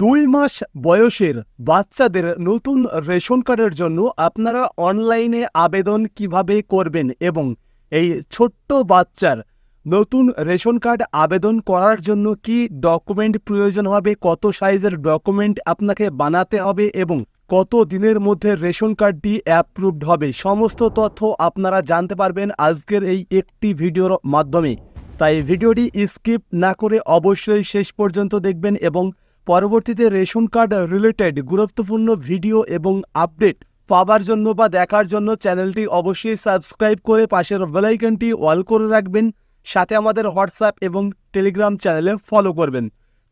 দুই মাস বয়সের বাচ্চাদের নতুন রেশন কার্ডের জন্য আপনারা অনলাইনে আবেদন কীভাবে করবেন এবং এই ছোট্ট বাচ্চার নতুন রেশন কার্ড আবেদন করার জন্য কি ডকুমেন্ট প্রয়োজন হবে, কত সাইজের ডকুমেন্ট আপনাকে বানাতে হবে এবং কত দিনের মধ্যে রেশন কার্ডটি অ্যাপ্রুভড হবে, সমস্ত তথ্য আপনারা জানতে পারবেন আজকের এই একটি ভিডিওর মাধ্যমে। তাই ভিডিওটি স্কিপ না করে অবশ্যই শেষ পর্যন্ত দেখবেন এবং পরবর্তীতে রেশন কার্ড রিলেটেড গুরুত্বপূর্ণ ভিডিও এবং আপডেট পাবার জন্য বা দেখার জন্য চ্যানেলটি অবশ্যই সাবস্ক্রাইব করে পাশের বেলাইকনটি অল করে রাখবেন। সাথে আমাদের হোয়াটসঅ্যাপ এবং টেলিগ্রাম চ্যানেলে ফলো করবেন।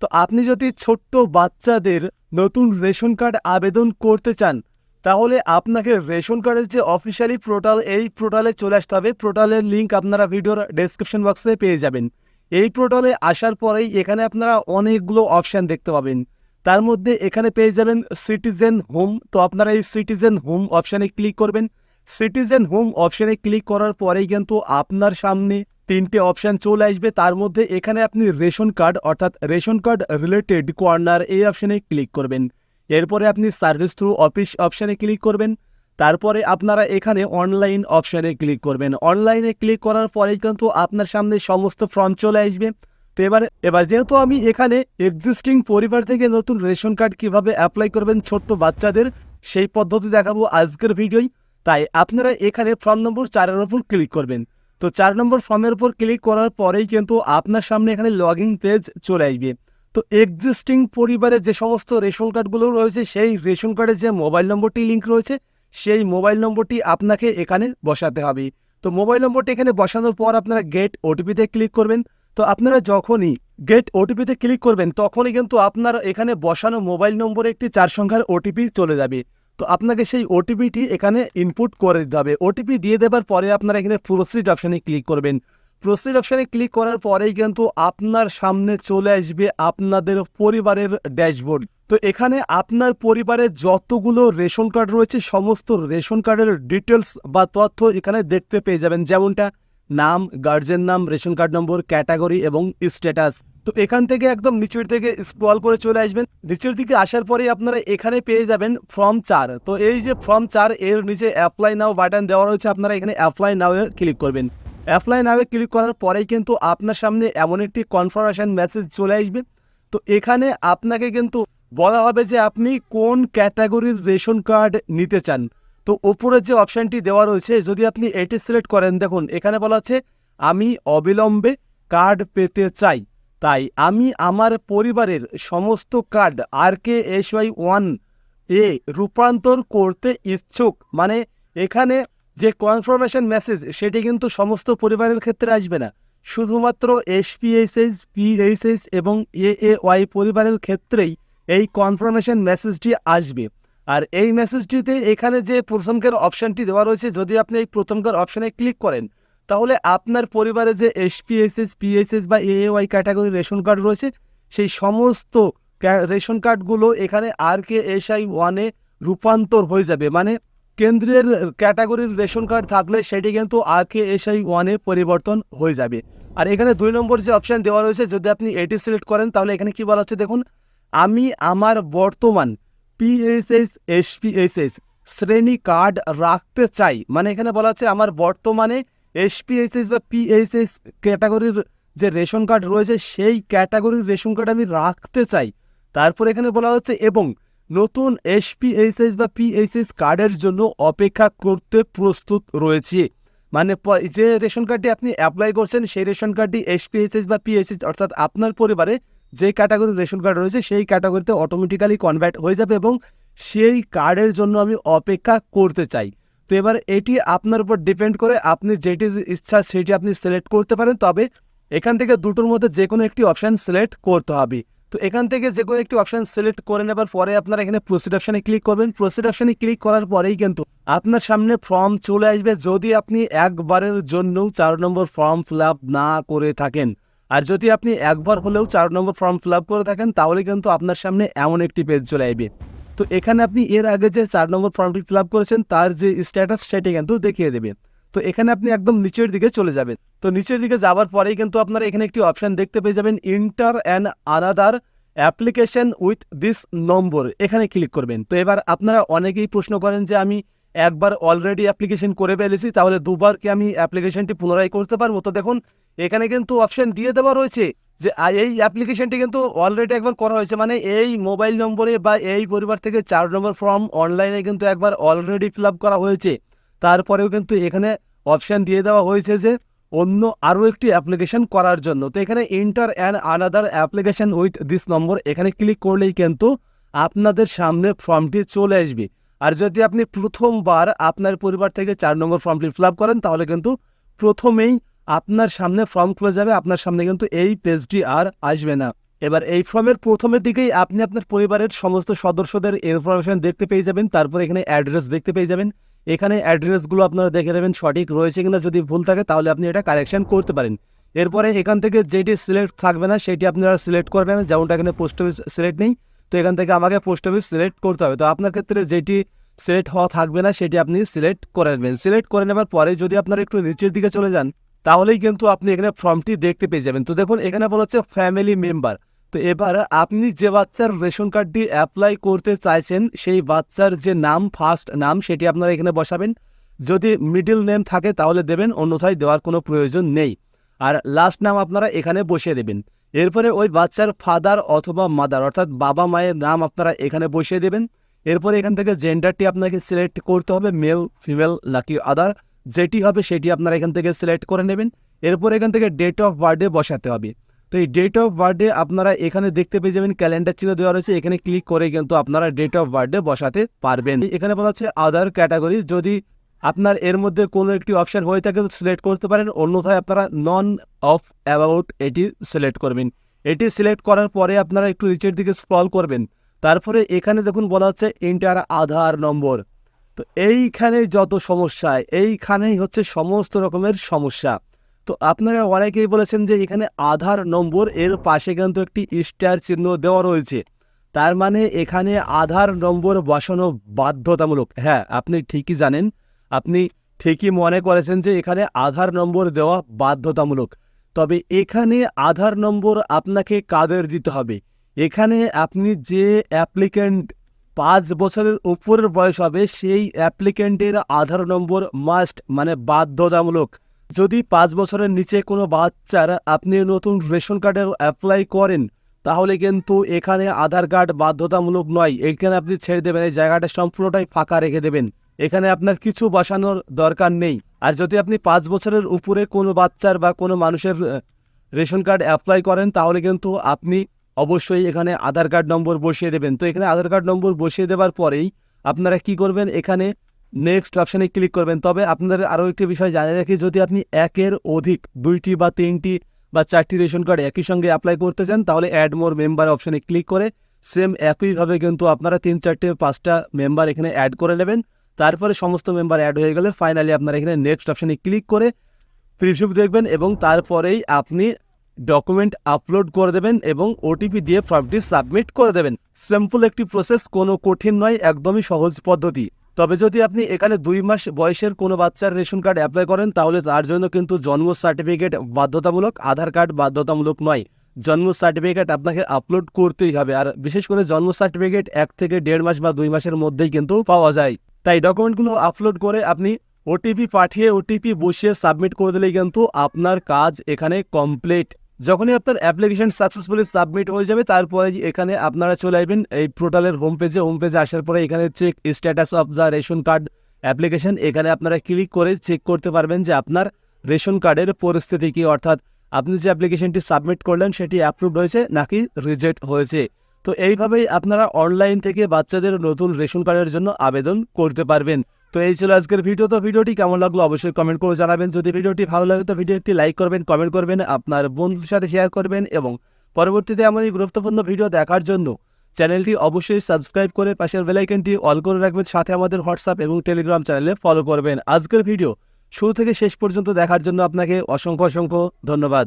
তো আপনি যদি ছোট্ট বাচ্চাদের নতুন রেশন কার্ড আবেদন করতে চান, তাহলে আপনাকে রেশন কার্ডের যে অফিসিয়ালি পোর্টাল এই পোর্টালে চলে আসতে হবে। পোর্টালের লিঙ্ক আপনারা ভিডিওর ডেসক্রিপশন বক্সে পেয়ে যাবেন। এই পোর্টালে আসার পরেই এখানে আপনারা অনেকগুলো অপশান দেখতে পাবেন। তার মধ্যে এখানে পেয়ে যাবেন সিটিজেন হোম তো আপনারা এই সিটিজেন হোম অপশানে ক্লিক করবেন। সিটিজেন হোম অপশানে ক্লিক করার পরেই কিন্তু আপনার সামনে তিনটে অপশান চলে আসবে। তার মধ্যে এখানে আপনি রেশন কার্ড অর্থাৎ রেশন কার্ড রিলেটেড কর্নার এই অপশানে ক্লিক করবেন। এরপরে আপনি সার্ভিস থ্রু অফিস অপশানে ক্লিক করবেন। তারপরে আপনারা এখানে অনলাইন অপশানে ক্লিক করবেন। অনলাইনে ক্লিক করার পরেই কিন্তু আপনার সামনে সমস্ত ফর্ম চলে আসবে। তো এবার এবার যেহেতু আমি এখানে এক্সিস্টিং পরিবার থেকে নতুন রেশন কার্ড কীভাবে অ্যাপ্লাই করবেন ছোট্ট বাচ্চাদের, সেই পদ্ধতি দেখাবো আজকের ভিডিওই তাই আপনারা এখানে ফর্ম নম্বর চারের ওপর ক্লিক করবেন। তো চার নম্বর ফর্মের উপর ক্লিক করার পরেই কিন্তু আপনার সামনে এখানে লগ পেজ চলে আসবে। তো এক্সিস্টিং পরিবারের যে সমস্ত রেশন কার্ডগুলো রয়েছে, সেই রেশন কার্ডের যে মোবাইল নম্বরটি লিঙ্ক রয়েছে সেই মোবাইল নম্বরটি আপনাকে এখানে বসাতে হবে। তো মোবাইল নম্বরটি এখানে বসানোর পর আপনারা গেট ওটিপিতে ক্লিক করবেন। তো আপনারা যখনই গেট ওটিপিতে ক্লিক করবেন, তখনই কিন্তু আপনার এখানে বসানো মোবাইল নম্বরে একটি চার সংখ্যার ওটিপি চলে যাবে। তো আপনাকে সেই ওটিপিটি এখানে ইনপুট করে দিতে হবে। ওটিপি দিয়ে দেবার পরে আপনারা এখানে প্রসিড অপশানে ক্লিক করবেন। প্রসিড অপশানে ক্লিক করার পরেই কিন্তু আপনার সামনে চলে আসবে আপনাদের পরিবারের ড্যাশবোর্ড তো এখানে আপনার পরিবারের যতগুলো রেশন কার্ড রয়েছে, সমস্ত রেশন কার্ডের ডিটেলস বা তথ্য এখানে দেখতে পেয়ে যাবেন। যেমনটা নাম গার্জেন নাম, রেশন কার্ড নম্বর ক্যাটাগরি এবং স্ট্যাটাস তো এখান থেকে একদম নিচের থেকে স্ক্রল করে চলে আসবেন। নিচের দিকে আসার পরেই আপনারা এখানে পেয়ে যাবেন ফর্ম চার। তো এই যে ফর্ম চার, এর নিচে অ্যাপ্লাই নাও বাটন দেওয়া রয়েছে। আপনারা এখানে অ্যাপ্লাই নাও ক্লিক করবেন। অ্যাপ্লাই নাওয়ে ক্লিক করার পরেই কিন্তু আপনার সামনে এমন একটি কনফার্মেশন মেসেজ চলে আসবে। তো এখানে আপনাকে কিন্তু বলা হবে যে আপনি কোন ক্যাটাগরির রেশন কার্ড নিতে চান। তো ওপরে যে অপশানটি দেওয়া রয়েছে, যদি আপনি এটি সিলেক্ট করেন, দেখুন, এখানে বলা আছে, আমি অবিলম্বে কার্ড পেতে চাই। তাই আমি আমার পরিবারের সমস্ত card R K S Y one এ রূপান্তর করতে ইচ্ছুক। মানে এখানে যে কনফার্মেশন মেসেজ সেটি কিন্তু সমস্ত পরিবারের ক্ষেত্রে আসবে না। শুধুমাত্র এসপিএসএস পিএইচএস এবং এ এ ওয়াই পরিবারের ক্ষেত্রেই এই কনফার্মেশন মেসেজটি আসবে। আর এই মেসেজটিতে এখানে যে প্রথমকার অপশানটি দেওয়া রয়েছে, যদি আপনি এই প্রথমকার অপশানে ক্লিক করেন, তাহলে আপনার পরিবারে যে এসপিএসএস পিএইচএস বা A Y category ration card রয়েছে, সেই সমস্ত রেশন কার্ডগুলো এখানে আর কে এস আই ওয়ানে রূপান্তর হয়ে যাবে। মানে কেন্দ্রের ক্যাটাগরির রেশন কার্ড থাকলে সেটি কিন্তু আর কে এস আই ওয়ানে পরিবর্তন হয়ে যাবে। আর এখানে দুই নম্বর যে অপশান দেওয়া রয়েছে, যদি আপনি এটি সিলেক্ট করেন, তাহলে এখানে কি বলা হচ্ছে দেখুন, আমি আমার বর্তমান পিএসএস এসপিএসএস শ্রেণি কার্ড রাখতে চাই। মানে এখানে বলা হচ্ছে আমার বর্তমানে এসপিএসএস বা পিএসএস ক্যাটাগরির যে রেশন কার্ড রয়েছে, সেই ক্যাটাগরির রেশন কার্ড আমি রাখতে চাই। তারপর এখানে বলা হচ্ছে, এবং নতুন এসপিএইচএস বা পিএইচএস কার্ডের জন্য অপেক্ষা করতে প্রস্তুত রয়েছে। মানে যে রেশন কার্ডটি আপনি অ্যাপ্লাই করছেন, সেই রেশন কার্ডটি এসপিএসএস বা পিএসএস অর্থাৎ আপনার পরিবারে যে ক্যাটাগরির রেশন কার্ড রয়েছে, সেই ক্যাটাগরিতে অটোমেটিক্যালি কনভার্ট হয়ে যাবে এবং সেই কার্ডের জন্য আমি অপেক্ষা করতে চাই। তো এবার এটি আপনার উপর ডিপেন্ড করে আপনি যেটি ইচ্ছা সেটি আপনি সিলেক্ট করতে পারেন। তবে এখান থেকে দুটোর মধ্যে যে কোনো একটি অপশান সিলেক্ট করতে হবে। তো এখান থেকে যে কোনো একটি অপশান সিলেক্ট করে নেবার পরে আপনারা এখানে প্রসিড অপশানে ক্লিক করবেন। প্রসিড অপশানে ক্লিক করার পরেই কিন্তু আপনার সামনে ফর্ম চলে আসবে যদি আপনি একবারের জন্যও চার নম্বর ফর্ম ফিল না করে থাকেন। আর যদি আপনি একবার হলেও চার নম্বর ফর্ম ফিল করে থাকেন, তাহলে কিন্তু আপনার সামনে এমন একটি পেজ চলে আসবে। তো এখানে আপনি এর আগে যে চার নম্বর ফর্মটি ফিল করেছেন, তার যে স্ট্যাটাস সেটি কিন্তু দেখিয়ে দেবে। তো এখানে আপনি একদম নিচের দিকে চলে যাবেন। তো নিচের দিকে যাওয়ার পরেই কিন্তু আপনারা এখানে একটি অপশন দেখতে পেয়ে যাবেন enter and another application with this number এখানে ক্লিক করবেন। তো এবার আপনারা অনেকেই প্রশ্ন করেন যে আমি একবার অলরেডি অ্যাপ্লিকেশন করে ফেলেছি, তাহলে দুবার কি আমি অ্যাপ্লিকেশনটি পুনরায় করতে পারব? তো দেখুন, এখানে কিন্তু অপশন দিয়ে দেওয়া রয়েছে যে এই অ্যাপ্লিকেশনটি কিন্তু অলরেডি একবার করা হয়েছে। মানে এই মোবাইল নম্বরে বা এই পরিবার থেকে চার নম্বর ফর্ম অনলাইনে কিন্তু একবার অলরেডি ফিল করা হয়েছে। তারপরেও কিন্তু এখানে অপশন দিয়ে দেওয়া হয়েছে যে অন্য আরও একটি অ্যাপ্লিকেশন করার জন্য। তো এখানে enter and another application with this number এখানে ক্লিক করলেই কিন্তু আপনাদের সামনে ফর্মটি চলে আসবে। আর যদি আপনি প্রথমবার আপনার পরিবার থেকে চার নম্বর ফর্মটি ফিল আপ করেন, তাহলে কিন্তু প্রথমেই আপনার সামনে ফর্ম খুলে যাবে, আপনার সামনে কিন্তু এই পেজটি আর আসবে না। এবার এই ফর্মের প্রথমের দিকেই আপনি আপনার পরিবারের সমস্ত সদস্যদের ইনফরমেশন দেখতে পেয়ে যাবেন, তারপর এখানে অ্যাড্রেস দেখতে পেয়ে যাবেন। এখানে অ্যাড্রেসগুলো আপনারা দেখে নেবেন, সঠিক রয়েছে কিনা যদি ভুল থাকে, তাহলে আপনি এটা কারেকশন করতে পারেন। এরপরে এখান থেকে যেটি সিলেক্ট থাকবে না, সেটি আপনারা সিলেক্ট করে নেবেন যেমনটা এখানে পোস্ট অফিস সিলেক্ট নেই, তো এখান থেকে আমাকে পোস্ট অফিস সিলেক্ট করতে হবে। তো আপনার ক্ষেত্রে যেটি সিলেক্ট হওয়া থাকবে না, সেটি আপনি সিলেক্ট করে নেবেন। সিলেক্ট করে নেবার পরে যদি আপনারা একটু নিচের দিকে চলে যান, তাহলেই কিন্তু আপনি এখানে ফর্মটি দেখতে পেয়ে যাবেন। তো দেখুন, এখানে বলা হচ্ছে ফ্যামিলি মেম্বার তো এবার আপনি যে বাচ্চার রেশন কার্ডটি অ্যাপ্লাই করতে চাইছেন, সেই বাচ্চার যে নাম ফার্স্ট নাম, সেটি আপনারা এখানে বসাবেন। যদি মিডল নেম থাকে, তাহলে দেবেন, অন্যথায় দেওয়ার কোনো প্রয়োজন নেই। আর লাস্ট নাম আপনারা এখানে বসিয়ে দেবেন। এরপরে ওই বাচ্চার ফাদার অথবা মাদার অর্থাৎ বাবা মায়ের নাম আপনারা এখানে বসিয়ে দেবেন। এরপরে এখান থেকে জেন্ডারটি আপনাকে সিলেক্ট করতে হবে মেল ফিমেল নাকি আদার যেটি হবে, সেটি আপনারা এখান থেকে সিলেক্ট করে নেবেন। এরপর এখান থেকে ডেট অফ বার্থডে বসাতে হবে। তো এই ডেট অফ বার্থডে আপনারা এখানে দেখতে পেয়ে যাবেন ক্যালেন্ডার চিহ্ন দেওয়া রয়েছে, এখানে ক্লিক করে কিন্তু আপনারা ডেট অফ বার্থডে বসাতে পারবেন। এখানে বলা হচ্ছে আদার ক্যাটাগরি যদি আপনার এর মধ্যে কোনো একটি অপশন হয়ে থাকে তো সিলেক্ট করতে পারেন, অন্যথায় আপনারা নন অফ অ্যাবাউট এটি সিলেক্ট করবেন। এটি সিলেক্ট করার পরে আপনারা একটু নিচের দিকে স্ক্রল করবেন। তারপরে এখানে দেখুন বলা হচ্ছে ইন্টার আধার নম্বর। তো এইখানে যত সমস্যা, এইখানেই হচ্ছে সমস্ত রকমের সমস্যা। তো আপনারা অনেকেই বলেছেন যে এখানে আধার নম্বর এর পাশে কিন্তু একটি স্টার চিহ্ন দেওয়া রয়েছে। তার মানে এখানে আধার নম্বর বসানো বাধ্যতামূলক। হ্যাঁ আপনি ঠিকই জানেন। আপনি ঠিকই মনে করেছেন যে এখানে আধার নম্বর দেওয়া বাধ্যতামূলক। তবে এখানে আধার নম্বর আপনাকে কাদের দিতে হবে? এখানে আপনি যে অ্যাপ্লিক্যান্ট পাঁচ বছরের উপরের বয়স হবে, সেই অ্যাপ্লিক্যান্টের আধার নম্বর মাস্ট মানে বাধ্যতামূলক। যদি পাঁচ বছরের নিচে কোনো বাচ্চার আপনি নতুন রেশন কার্ডের অ্যাপ্লাই করেন, তাহলে কিন্তু এখানে আধার কার্ড বাধ্যতামূলক নয়। এখানে আপনি ছেড়ে দেবেন, এই জায়গাটা সম্পূর্ণটাই ফাঁকা রেখে দেবেন। এখানে আপনার কিছু বসানোর দরকার নেই। আর যদি আপনি পাঁচ বছরের উপরে কোনো বাচ্চার বা কোনো মানুষের রেশন কার্ড অ্যাপ্লাই করেন, তাহলে কিন্তু আপনি অবশ্যই এখানে আধার কার্ড নম্বর বসিয়ে দেবেন। তো এখানে আধার কার্ড নম্বর বসিয়ে দেওয়ার পরেই আপনারা কি করবেন? এখানে নেক্সট অপশানে ক্লিক করবেন। তবে আপনাদের আরও একটি বিষয় জানিয়ে রাখি, যদি আপনি একের অধিক দুইটি বা তিনটি বা চারটি রেশন কার্ড একই সঙ্গে অ্যাপ্লাই করতে চান, তাহলে অ্যাড মোর মেম্বার অপশানে ক্লিক করে সেম একইভাবে কিন্তু আপনারা তিন, চারটে পাঁচটা মেম্বার এখানে অ্যাড করে নেবেন। তারপরে সমস্ত মেম্বার অ্যাড হয়ে গেলে ফাইনালি আপনারা এখানে নেক্সট অপশানে ক্লিক করে প্রিভিউ দেখবেন এবং তারপরেই আপনি ডকুমেন্ট আপলোড করে দেবেন এবং ওটিপি দিয়ে ফর্মটি সাবমিট করে দেবেন। সিম্পল একটি প্রসেস কোনো কঠিন নয়, একদমই সহজ পদ্ধতি। তবে যদি আপনি এখানে দুই মাস বয়সের কোনো বাচ্চার রেশন কার্ড অ্যাপ্লাই করেন, তাহলে তার জন্য কিন্তু জন্ম সার্টিফিকেট বাধ্যতামূলক, আধার কার্ড বাধ্যতামূলক নয়। জন্ম সার্টিফিকেট আপনাকে আপলোড করতেই হবে, আর বিশেষ করে জন্ম সার্টিফিকেট এক থেকে দেড় মাস বা দুই মাসের মধ্যেই কিন্তু পাওয়া যায়। তাই ডকুমেন্টগুলো আপলোড করে আপনি ওটিপি পাঠিয়ে, ওটিপি বসিয়ে সাবমিট করে দিলেই কিন্তু আপনার কাজ এখানে কমপ্লিট যখনই আপনার অ্যাপ্লিকেশন সাকসেসফুলি সাবমিট হয়ে যাবে, তারপরে এখানে আপনারা চলে আসবেন এই পোর্টালের হোম পেজে হোম পেজে আসার পরে এখানে check status of the ration card application এখানে আপনারা ক্লিক করে চেক করতে পারবেন যে আপনার রেশন কার্ডের পরিস্থিতি কি। অর্থাৎ আপনি যে অ্যাপ্লিকেশনটি সাবমিট করলেন, সেটি অ্যাপ্রুভড হয়েছে নাকি রিজেক্ট হয়েছে। তো এইভাবেই আপনারা অনলাইন থেকে বাচ্চাদের নতুন রেশন কার্ডের জন্য আবেদন করতে পারবেন। তো এই ছিল আজকের ভিডিও। তো ভিডিওটি কেমন লাগল অবশ্যই কমেন্ট করে জানাবেন। যদি ভিডিওটি ভালো লাগে, তো ভিডিও একটি লাইক করবেন কমেন্ট করবেন, আপনার বন্ধুদের সাথে শেয়ার করবেন এবং পরবর্তীতে এমন এই গুরুত্বপূর্ণ ভিডিও দেখার জন্য চ্যানেলটি অবশ্যই সাবস্ক্রাইব করে পাশের বেলাইকনটি অল করে রাখবেন। সাথে আমাদের হোয়াটসঅ্যাপ এবং টেলিগ্রাম চ্যানেলে ফলো করবেন। আজকের ভিডিও শুরু থেকে শেষ পর্যন্ত দেখার জন্য আপনাকে অসংখ্য অসংখ্য ধন্যবাদ।